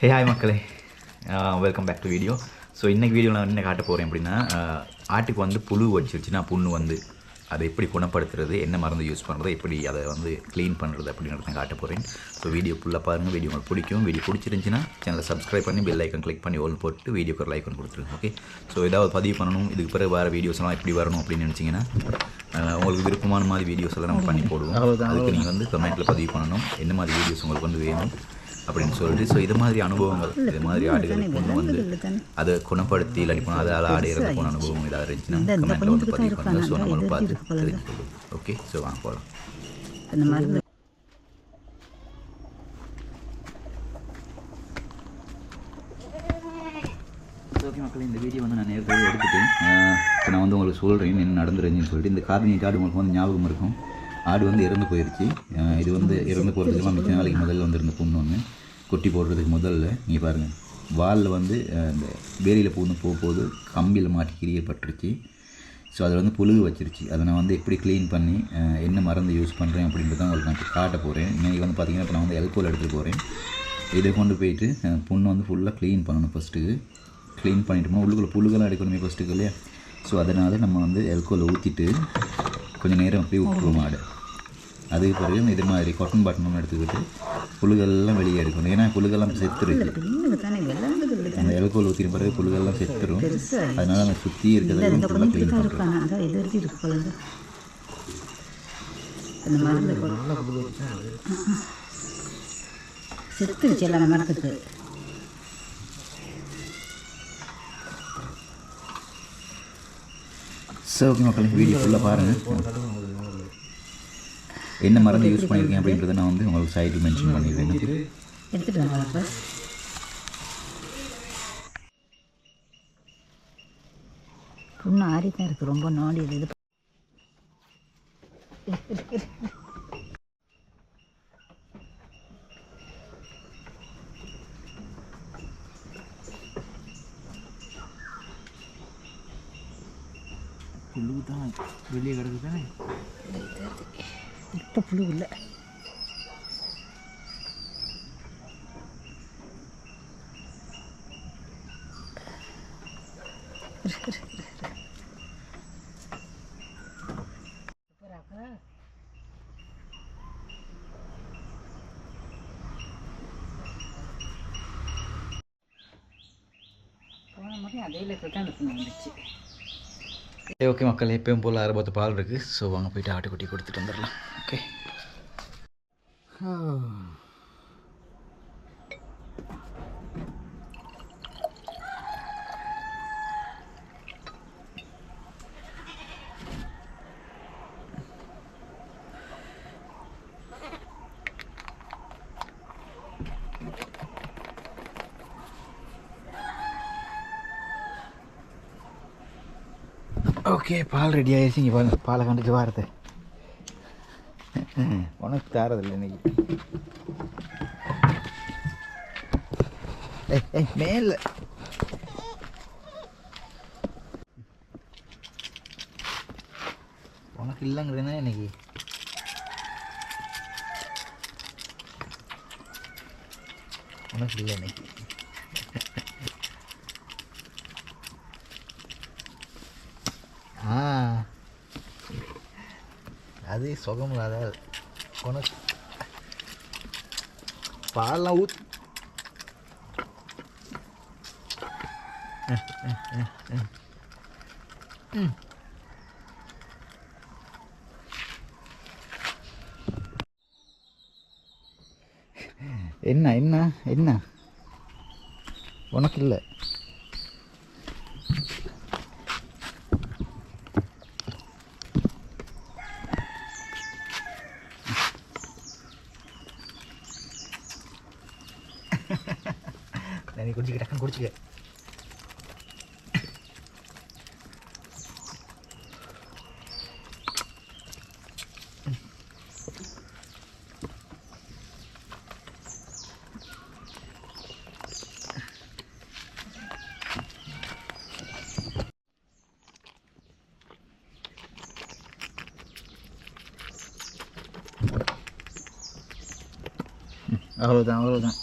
ஹே hi மக்களே. Welcome back to video so இன்றைக்கி video நான் என்ன காட்ட போகிறேன் அப்படின்னா ஆட்டுக்கு வந்து புழு வச்சிருச்சுன்னா புண்ணு வந்து அதை எப்படி குணப்படுத்துறது என்ன மருந்து யூஸ் பண்ணுறது எப்படி அதை வந்து க்ளீன் பண்ணுறது அப்படின்றத காட்ட போகிறேன் ஸோ வீடியோ ஃபுல்லாக பாருங்கள் வீடியோ உங்களுக்கு பிடிக்கும். வீடியோ பிடிச்சிருந்துச்சின்னா சேனலை சப்ஸ்கிரைப் பண்ணி பெல் ஐக்கன் கிளிக் பண்ணி ஓல் போட்டு வீடியோக்கு ஒரு லைக் கொடுத்துருங்க ஓகே ஸோ ஏதாவது பதிவு பண்ணணும் இதுக்கு பிறகு வேறு வீடியோஸ்லாம் எப்படி வரணும் அப்படின்னு நினச்சிங்கன்னா உங்களுக்கு விருப்பமான மாதிரி வீடியோஸ் எல்லாம் நம்ம பண்ணி போடுவோம். அதுக்கு நீங்கள் வந்து கமெண்ட்டில் பதிவு பண்ணணும். என்ன மாதிரி வீடியோஸ் உங்களுக்கு வந்து வேணும்? அப்படின்னு சொல்லிட்டு ஸோ இது மாதிரி அனுபவங்கள் இது மாதிரி ஆடுகளுக்கு கொண்டு வந்து அதை குணப்படுத்தி இல்லாட்டி போனால் அதால் ஆடு இறந்து போன அனுபவம் ஏதாவது இருந்துச்சுன்னா கமெண்ட்டில் வந்து பதிவு பண்ணுங்க. ஸோ நம்மளும் பார்த்து தெரிஞ்சுக்கொள்ளும் ஓகே ஸோ வாங்க போகலாம் ஓகே மக்கள் இந்த வீடியோ வந்து நான் நேரத்தில் எடுத்துட்டேன். இப்போ நான் வந்து உங்களுக்கு சொல்கிறேன் என்ன நடந்துருந்துன்னு சொல்லிட்டு இந்த காது நீட்டு ஆடு உங்களுக்கு வந்து ஞாபகம் இருக்கும். ஆடு வந்து இறந்து போயிடுச்சு இது வந்து இறந்து போகிறதுக்கு மிச்ச நாளைக்கு முதல்ல வந்துருந்த புண்ணு ஒன்று குட்டி போடுறதுக்கு முதல்ல நீங்கள் பாருங்கள் வாலில் வந்து அந்த இந்த வேலியில் பூந்து போகும்போது கம்பியில் மாட்டி கிரியப்பட்டுருச்சு ஸோ அதில் வந்து புழுகு வச்சிருச்சு. அதை நான் வந்து எப்படி க்ளீன் பண்ணி என்ன மருந்து யூஸ் பண்ணுறேன் அப்படின்றத உங்களுக்கு நான் காட்ட போகிறேன் இன்றைக்கி வந்து பார்த்திங்கன்னா இப்போ நான் வந்து எல்கோல் எடுத்துகிட்டு போகிறேன் இதை கொண்டு போயிட்டு பொண்ணு வந்து ஃபுல்லாக க்ளீன் பண்ணணும் ஃபஸ்ட்டுக்கு க்ளீன் பண்ணிட்டோம்னா உள்ளுக்குள்ள புழுகெல்லாம் எடுக்கணுமே ஃபஸ்ட்டுக்கு இல்லையா? ஸோ அதனால் நம்ம வந்து எல்கோல் ஊற்றிட்டு கொஞ்சம் நேரம் அப்படியே விட்டுருவோம் மாடு அதுக்கு பிறகு இது மாதிரி காட்டன் பாட்டன் எடுத்துக்கிட்டு புழுகெல்லாம் வெளியே எடுக்கணும். ஏன்னா புழுகெல்லாம் இல்லை அந்த எல்கோல் ஊற்றின பிறகு புழுகெல்லாம் செத்துரும். அதனால் நம்ம சுற்றி இருக்கிறதெல்லாம் இந்த ஃபுல்லாக க்ளீன் பண்ணுறோம் அந்த. செத்துருச்சு எல்லாம் அந்த மரத்துக்கு. ஸோ ஓகே மக்களே வீடியோ ஃபுல்லாக பாருங்கள் என்ன மருந்து யூஸ் பண்ணியிருக்கேன் அப்படின்றத நான் வந்து உங்களுக்கு சைடில் மென்ஷன் பண்ணிடுறேன். அப்போ புண்ணு ஆறி தான் இருக்கு. ரொம்ப நோண்டி இது. புழு தான் வெளியே கிடக்கு தானே இப்போ புழு இல்லை போன முறை அதே லெக்கில் தான் அந்த வந்துச்சு. ஓகே மக்கள் எப்பயும் போல் அறுபத்து பால் இருக்குது ஸோ வாங்க போயிட்டு ஆட்டுக்குட்டி கொடுத்துட்டு வந்துடலாம். ஓகே ஓகே பால் ரெடி ஆயிடுச்சு. இங்கே பாருங்க பாலை கண்டுட்டு வாரது உனக்கு தாரதில்லை இன்னைக்கு. மேல. உனக்கு இல்லைங்கிறதுனா இன்னைக்கு? உனக்கு இல்லை இன்னைக்கு. அது சுகம் இல்லாத உனக்கு பால்லாம் ஊத். என்ன என்ன என்ன? உனக்கு இல்லை. நீ குடிச்சிக்க டக்குன்னு குடிச்சிக்க. அவ்வளோதான் அவ்வளோதான்